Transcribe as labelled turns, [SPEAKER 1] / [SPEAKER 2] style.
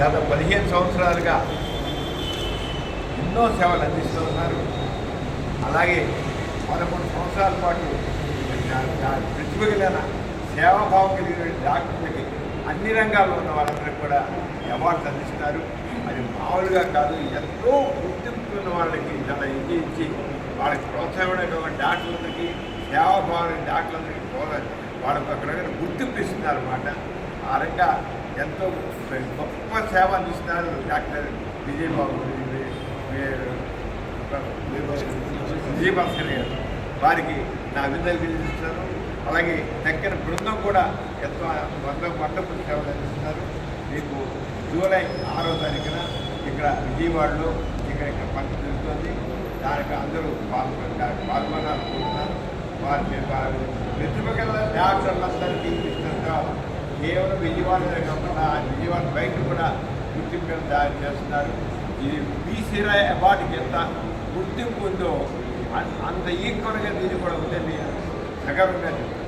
[SPEAKER 1] గత పదిహేను సంవత్సరాలుగా ఎన్నో సేవలు అందిస్తూ ఉన్నారు. అలాగే పదకొండు సంవత్సరాల పాటు ప్రతిభ కలిగిన సేవాభావం కలిగిన డాక్టర్లకి అన్ని రంగాల్లో ఉన్న వాళ్ళందరికీ కూడా అవార్డ్స్ అందిస్తున్నారు. అది మామూలుగా కాదు ఎంతో గుర్తింపు ఉన్న వాళ్ళకి చాలా ఇది ఇచ్చి వాళ్ళకి ప్రోత్సాహం డాక్టర్లందరికీ సేవాభావం డాక్టర్లందరికీ ప్రోత్సాహం వాళ్ళకి అక్కడ గుర్తింపు ఇస్తున్నారు అన్నమాట ఆ రకంగా ఎంతో గొప్ప సేవ అందిస్తున్నారు డాక్టర్ విజయబాబు విజయభాస్కర్ గారు. వారికి నా అభినందనలు తెలియజేస్తున్నారు. అలాగే దగ్గర బృందం కూడా ఎంతో వంద వండర్ఫుల్ సేవలు అందిస్తున్నారు. మీకు జూలై ఆరో తారీఖున ఇక్కడ విజయవాడలో ఇక్కడ ఇక్కడ పంట జరుగుతుంది. దానికి అందరూ పాల్గొన్నారు పాల్గొనాలనుకుంటున్నారు. వారి వారి ప్రతిభ గల డాక్టర్లందరికీ కేవలం విజయవాడలో కాకుండా విజయవాడ బయట కూడా గుర్తింపు తయారు చేస్తున్నారు. ఇది బీసీరా అవార్డుకి ఎంత గుర్తింపు ఉందో అన్- అంత ఈక్వల్గా దీన్ని కూడా ఉందని సగర్వంగా చెప్తాను